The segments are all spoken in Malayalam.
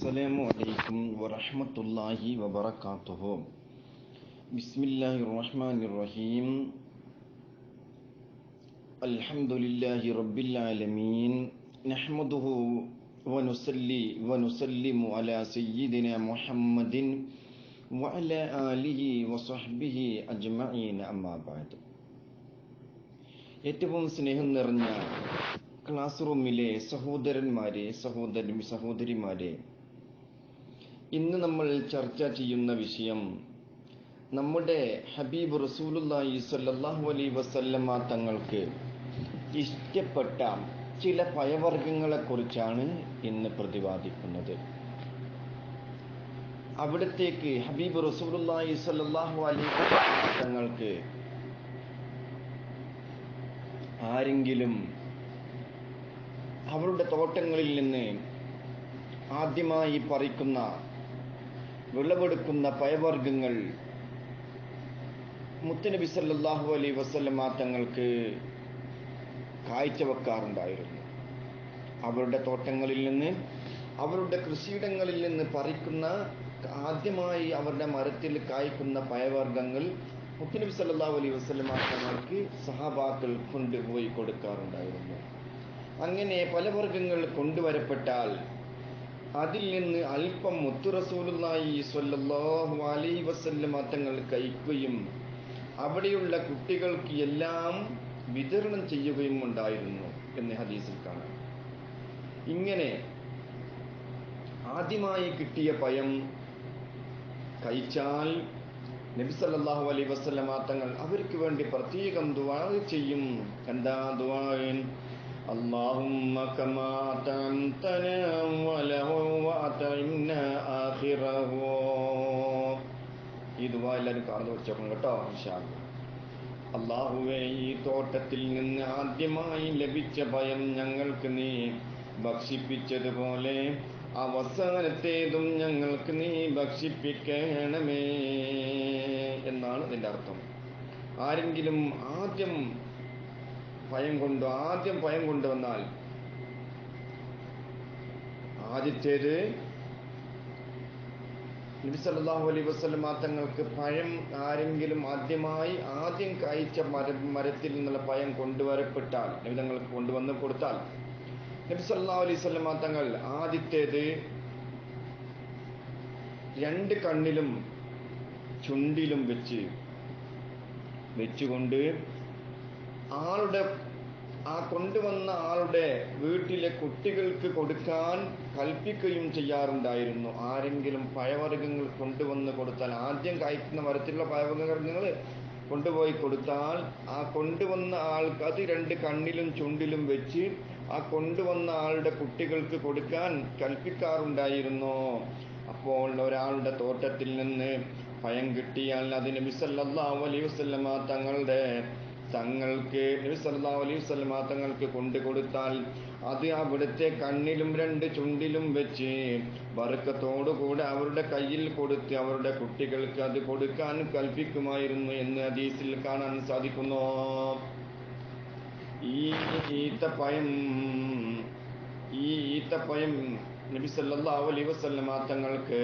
السلام عليكم ورحمة الله وبركاته بسم الله الرحمن الرحيم الحمد لله رب العالمين نحمده ونصلي ونسلم على سيدنا محمد وعلى آله وصحبه أجمعين أما بعد ഏറ്റവും സ്നേഹം നിറഞ്ഞ ക്ലാസ് റൂമിലെ സഹോദരന്മാരെ സഹോദരി സഹോദരിമാരെ ഇന്ന് നമ്മൾ ചർച്ച ചെയ്യുന്ന വിഷയം നമ്മുടെ ഹബീബ് റസൂലുല്ലാഹി സ്വല്ലല്ലാഹു അലൈഹി വസല്ലമ തങ്ങൾക്ക് ഇഷ്ടപ്പെട്ട ചില പയവർഗങ്ങളെക്കുറിച്ചാണ് ഇന്ന് പ്രതിപാദിക്കുന്നത്. അവിടത്തേക്ക് ഹബീബ് സ്വല്ലല്ലാഹു അലൈഹി വസല്ലമ തങ്ങൾക്ക് ആരെങ്കിലും അവരുടെ തോട്ടങ്ങളിൽ നിന്ന് ആദ്യമായി പറിക്കുന്ന വിളവെടുക്കുന്ന പയവർഗങ്ങൾ മുത്തനബി സല്ലാഹു അലൈഹി വസല്ലമ തങ്ങൾക്ക് കാഴ്ചവെക്കാറുണ്ടായിരുന്നു. അവരുടെ തോട്ടങ്ങളിൽ നിന്ന് അവരുടെ കൃഷിയിടങ്ങളിൽ നിന്ന് പറിക്കുന്ന ആദ്യമായി അവരുടെ മരത്തിൽ കായ്ക്കുന്ന പയവർഗങ്ങൾ മുത്തനബി സല്ലാഹു അലൈഹി വസ്ലമ തങ്ങൾക്ക് സഹാബാക്കൾ കൊണ്ടുപോയി കൊടുക്കാറുണ്ടായിരുന്നു. അങ്ങനെ പല വർഗങ്ങൾ കൊണ്ടുവരപ്പെട്ടാൽ അതിൽ നിന്ന് അല്പം മുത്തുറസൂലുള്ളാഹി സ്വല്ലല്ലാഹു അലൈഹി വസല്ലമ തങ്ങൾ കഴിക്കുകയും അവിടെയുള്ള കുട്ടികൾക്ക് എല്ലാം വിതരണം ചെയ്യുകയും ഉണ്ടായിരുന്നു എന്ന് ഹദീസിൽ കാണാം. ഇങ്ങനെ ആദ്യമായി കിട്ടിയ പയം കഴിച്ചാൽ നബി സല്ലല്ലാഹു അലൈഹി വസല്ലമ തങ്ങൾ അവർക്ക് വേണ്ടി പ്രത്യേകം ദുആ ചെയ്യും. എന്താ ദുആ? اللهم كما أطعمتنا وله وأطعمنا آخره ഈ ദുആ എല്ലാവരും കാണുന്ന വെച്ചോക്കണം കേട്ടോ അള്ളാഹുവെ ഈ തോട്ടത്തിൽ നിന്ന് ആദ്യമായി ലഭിച്ച ഭയം ഞങ്ങൾക്ക് നീ ഭക്ഷിപ്പിച്ചതുപോലെ അവസാനത്തേതും ഞങ്ങൾക്ക് നീ ഭക്ഷിപ്പിക്കണമേ എന്നാണ് ഇതിൻ്റെ അർത്ഥം ആരെങ്കിലും ആദ്യം ഭയം കൊണ്ട് ആദ്യം ഭയം കൊണ്ടുവന്നാൽ ആദ്യത്തേത് നബി സല്ലല്ലാഹു അലൈഹി വസല്ലം തങ്ങൾക്ക് പഴം ആരെങ്കിലും ആദ്യമായി ആദ്യം കായ്ച്ച മര മരത്തിൽ നിന്നുള്ള പഴം കൊണ്ടുവരപ്പെട്ടാൽ നബി തങ്ങൾക്ക് കൊണ്ടുവന്ന് കൊടുത്താൽ നബി സല്ലല്ലാഹു അലൈഹി വസല്ലം തങ്ങൾ ആദ്യത്തേത് രണ്ട് കണ്ണിലും ചുണ്ടിലും വെച്ച് വെച്ചുകൊണ്ട് ആളുടെ ആ കൊണ്ടുവന്ന ആളുടെ വീട്ടിലെ കുട്ടികൾക്ക് കൊടുക്കാൻ കൽപ്പിക്കുകയും ചെയ്യാറുണ്ടായിരുന്നു. ആരെങ്കിലും പഴവർഗങ്ങൾ കൊണ്ടുവന്ന് കൊടുത്താൽ ആദ്യം കായ്ക്കുന്ന മരത്തിലുള്ള പഴവർഗങ്ങൾ കൊണ്ടുപോയി കൊടുത്താൽ ആ കൊണ്ടുവന്ന ആൾക്ക് അത് രണ്ട് കണ്ണിലും ചുണ്ടിലും വെച്ച് ആ കൊണ്ടുവന്ന ആളുടെ കുട്ടികൾക്ക് കൊടുക്കാൻ കൽപ്പിക്കാറുണ്ടായിരുന്നു. അപ്പോൾ ഒരാളുടെ തോട്ടത്തിൽ നിന്ന് ഭയം കിട്ടിയാൽ അതിന് ബിസല്ലാഹു അലൈഹി വസല്ലമ തങ്ങളുടെ തങ്ങൾക്ക് നബി സല്ലല്ലാഹു അലൈഹി തങ്ങൾക്ക് കൊണ്ടു കൊടുത്താൽ അത് അവിടുത്തെ കണ്ണിലും രണ്ട് ചുണ്ടിലും വെച്ച് വറുക്കത്തോടുകൂടെ അവരുടെ കയ്യിൽ കൊടുത്ത് അവരുടെ കുട്ടികൾക്ക് അത് കൊടുക്കാൻ കൽപ്പിക്കുമായിരുന്നു എന്ന് ഹദീസിൽ കാണാൻ സാധിക്കുന്നു. ഈ ഈത്തപ്പയം ഈ ഈത്തപ്പയം നബി വസല്ലമ തങ്ങൾക്ക്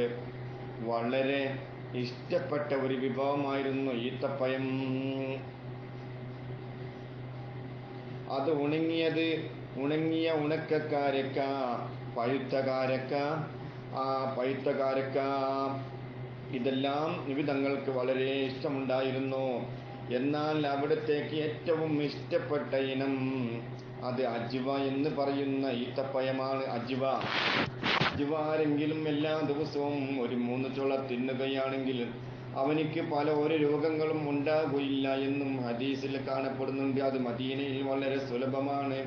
വളരെ ഇഷ്ടപ്പെട്ട ഒരു വിഭവമായിരുന്നു ഈത്തപ്പയം അത് ഉണങ്ങിയത് ഉണങ്ങിയ ഉണക്കക്കാരക്ക പഴുത്ത കാരക്ക ആ പഴുത്ത കാരക്ക ഇതെല്ലാം നിവിധങ്ങൾക്ക് വളരെ ഇഷ്ടമുണ്ടായിരുന്നു. എന്നാൽ അവിടത്തേക്ക് ഏറ്റവും ഇഷ്ടപ്പെട്ട ഇനം അത് അജ്വ എന്ന് പറയുന്ന ഈത്തപ്പയമാണ് അജ്വ. അജ്വ ആരെങ്കിലും എല്ലാ ദിവസവും ഒരു മൂന്ന് ചുള തിന്നുകയാണെങ്കിൽ അവനിക്ക് പല ഒരു രോഗങ്ങളും ഉണ്ടാകുകയില്ല എന്നും ഹദീസിൽ കാണപ്പെടുന്നുണ്ട്. അത് മദീനയിൽ വളരെ സുലഭമാണ്.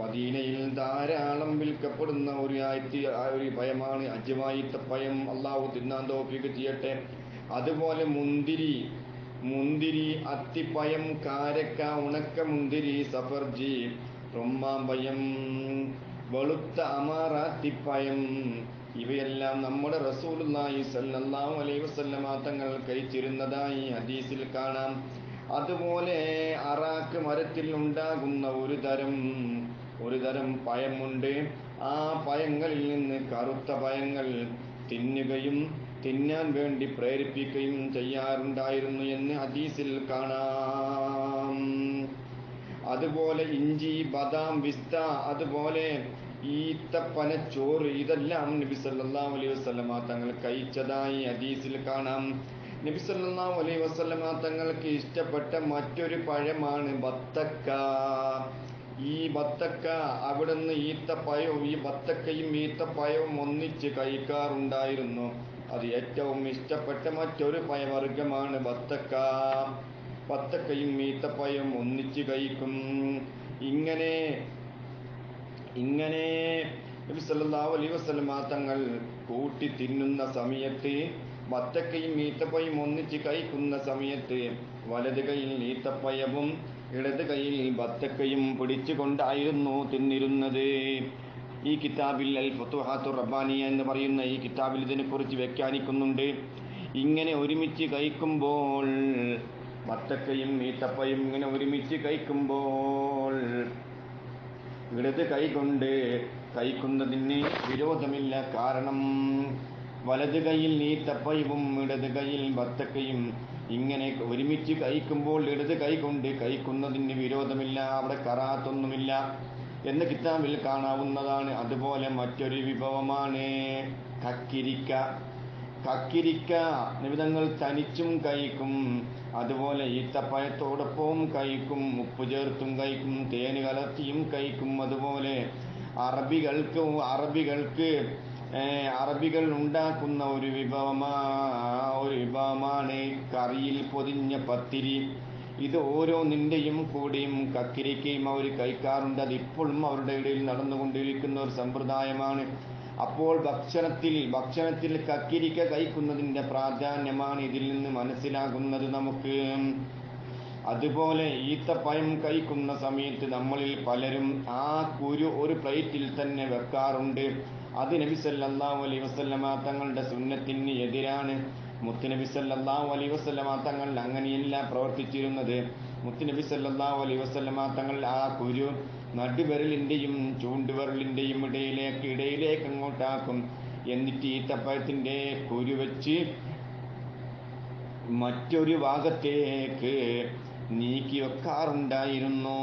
മദീനയിൽ ധാരാളം വിൽക്കപ്പെടുന്ന ഒരു ആയിരത്തി ഒരു ഭയമാണ്. അജ്വായിത്ത പയം അള്ളാഹു തിന്നാൻ തോപ്പിക്ക് ചെയ്യട്ടെ. അതുപോലെ മുന്തിരി മുന്തിരി അത്തിപ്പയം കാരക്ക ഉണക്ക മുന്തിരി സഫർജി റൊമ്മാമ്പയം വെളുത്ത അമാറാത്തിപ്പയം ഇവയെല്ലാം നമ്മുടെ റസൂലുള്ളാഹി സല്ലല്ലാഹു അലൈഹി വസല്ലമ തങ്ങൾ കഴിച്ചിരുന്നതായി ഹദീസിൽ കാണാം. അതുപോലെ അറാക്ക് മരത്തിൽ ഉണ്ടാകുന്ന ഒരു തരം ഒരു തരം പഴമുണ്ട് ആ പയങ്ങളിൽ നിന്ന് കറുത്ത പയങ്ങൾ തിന്നുകയും തിന്നാൻ വേണ്ടി പ്രേരിപ്പിക്കുകയും ചെയ്യാറുണ്ടായിരുന്നു എന്ന് ഹദീസിൽ കാണാം. അതുപോലെ ഇഞ്ചി ബദാം വിസ്ത അതുപോലെ ഈത്തപ്പന ചോറ് ഇതെല്ലാം നബി സല്ലല്ലാഹു അലൈഹി വസല്ലമ തങ്ങൾ കഴിച്ചതായി ഹദീസിൽ കാണാം. നബി സല്ലല്ലാഹു അലൈഹി വസല്ലമ തങ്ങൾക്ക് ഇഷ്ടപ്പെട്ട മറ്റൊരു പഴമാണ് ബത്തക്ക. ഈ ബത്തക്ക അവിടുന്ന് ഈത്തപ്പഴവും ഈ ബത്തക്കയും ഈത്തപ്പഴവും ഒന്നിച്ച് കഴിക്കാറുണ്ടായിരുന്നു. അത് ഏറ്റവും ഇഷ്ടപ്പെട്ട മറ്റൊരു പഴവർഗമാണ് ബത്തക്ക. ബത്തക്കയും ഈത്തപ്പഴവും ഒന്നിച്ച് കഴിക്കും. ഇങ്ങനെ ഇങ്ങനെ നബി സല്ലല്ലാഹു അലൈഹി വസല്ലമ തങ്ങൾ കൂട്ടി തിന്നുന്ന സമയത്ത് വത്തക്കയും ഈത്തപ്പയും ഒന്നിച്ച് കഴിക്കുന്ന സമയത്ത് വലത് കൈയിൽ ഈത്തപ്പയവും ഇടത് കൈയിൽ ബത്തക്കയും പിടിച്ചുകൊണ്ടായിരുന്നു തിന്നിരുന്നത്. ഈ കിതാബിൽ അൽ ഫത്തുഹാത്തു റബ്ബാനിയ എന്ന് പറയുന്ന ഈ കിതാബിൽ ഇതിനെക്കുറിച്ച് വ്യാഖ്യാനിക്കുന്നുണ്ട്. ഇങ്ങനെ ഒരുമിച്ച് കഴിക്കുമ്പോൾ ബത്തക്കയും ഈത്തപ്പയും ഇങ്ങനെ ഒരുമിച്ച് കഴിക്കുമ്പോൾ ഇടത് കൈകൊണ്ട് കഴിക്കുന്നതിന് വിരോധമില്ല കാരണം വലത് കൈയിൽ ഈത്തപ്പയവും ഇടത് കൈയിൽ ബത്തക്കയും ഇങ്ങനെ ഒരുമിച്ച് കഴിക്കുമ്പോൾ ഇടത് കൈ കൊണ്ട് കഴിക്കുന്നതിന് വിരോധമില്ല അവിടെ കറാത്തൊന്നുമില്ല എന്ന് കിതാബിൽ കാണാവുന്നതാണ്. അതുപോലെ മറ്റൊരു വിഭവമാണ് കക്കിരിക്ക. കക്കിരിക്ക നിമിതങ്ങൾ തനിച്ചും കഴിക്കും. അതുപോലെ ഈത്തപ്പഴത്തോടൊപ്പവും കഴിക്കും. ഉപ്പ് ചേർത്തും കഴിക്കും. തേൻ കലർത്തിയും കഴിക്കും. അതുപോലെ അറബികൾക്ക് അറബികൾക്ക് അറബികൾ ഉണ്ടാക്കുന്ന ഒരു വിഭവമാ ഒരു വിഭവമാണ് കറിയിൽ പൊതിഞ്ഞ പത്തിരി. ഇത് ഓരോ നിന്റെയും കൂടിയും കക്കിരിക്കയും അവർ കഴിക്കാറുണ്ട്. അത് ഇപ്പോഴും അവരുടെ ഇടയിൽ നടന്നുകൊണ്ടിരിക്കുന്ന ഒരു സമ്പ്രദായമാണ്. അപ്പോൾ ഭക്ഷണത്തിൽ ഭക്ഷണത്തിൽ കക്കിരിക്ക കഴിക്കുന്നതിന്റെ പ്രാധാന്യമാണ് ഇതിൽ നിന്ന് മനസ്സിലാകുന്നത് നമുക്ക്. അതുപോലെ ഈത്തപ്പഴം കഴിക്കുന്ന സമയത്ത് നമ്മളിൽ പലരും ആ കുരു ഒരു പ്ലേറ്റിൽ തന്നെ വെക്കാറുണ്ട്. അത് നബി സല്ലല്ലാഹു അലൈഹി വസല്ലമ തങ്ങളുടെ സുന്നത്തിന് എതിരാണ്. മുത്തുനബി സല്ലല്ലാഹു അലൈഹി വസല്ലമ തങ്ങൾ അങ്ങനെയല്ല പ്രവർത്തിച്ചിരുന്നത്. മുത്തുനബി സല്ലല്ലാഹു അലൈഹി വസല്ലമ തങ്ങൾ ആ കുരു നടുവിരലിന്റെയും ചൂണ്ടുവിരലിന്റെയും ഇടയിലേക്ക് ഇടയിലേക്ക് അങ്ങോട്ടാക്കും. എന്നിട്ട് ഈത്തപ്പഴത്തിന്റെ കുരു വെച്ച് മറ്റൊരു ഭാഗത്തേക്ക് നീക്കി വെക്കാറുണ്ടായിരുന്നു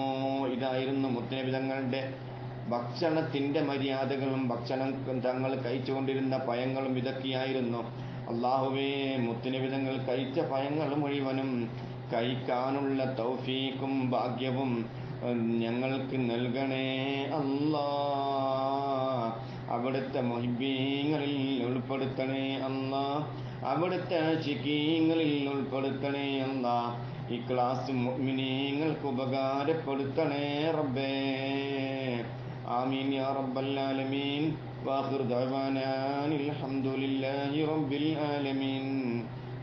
ഇതായിരുന്നു മുത്തനബി തങ്ങളുടെ ഭക്ഷണത്തിന്റെ മര്യാദകളും ഭക്ഷണം തങ്ങൾ കഴിച്ചുകൊണ്ടിരുന്ന പഴങ്ങളും ഇതൊക്കെയായിരുന്നു. അള്ളാഹുവേ മുത്തനബി തങ്ങൾ കഴിച്ച പഴങ്ങൾ മുഴുവനും കഴിക്കാനുള്ള തൗഫീക്കും ഭാഗ്യവും ഞങ്ങൾക്ക് നൽകണേ അല്ലാ. അവിടുത്തെ മൊഹിബീങ്ങളിൽ ഉൾപ്പെടുത്തണേ അല്ലാ. അവിടുത്തെ ചിക്കീങ്ങളിൽ ഉൾപ്പെടുത്തണേ അല്ലാ. ഈ ക്ലാസ് മുഅ്മിനീങ്ങൾക്ക് ഉപകാരപ്പെടുത്തണേ റബ്ബേ. ആമീൻ യാ റബ്ബൽ ആലമീൻ. വാഖിർ ദഅവാനാ അൽഹംദുലില്ലാഹി റബ്ബിൽ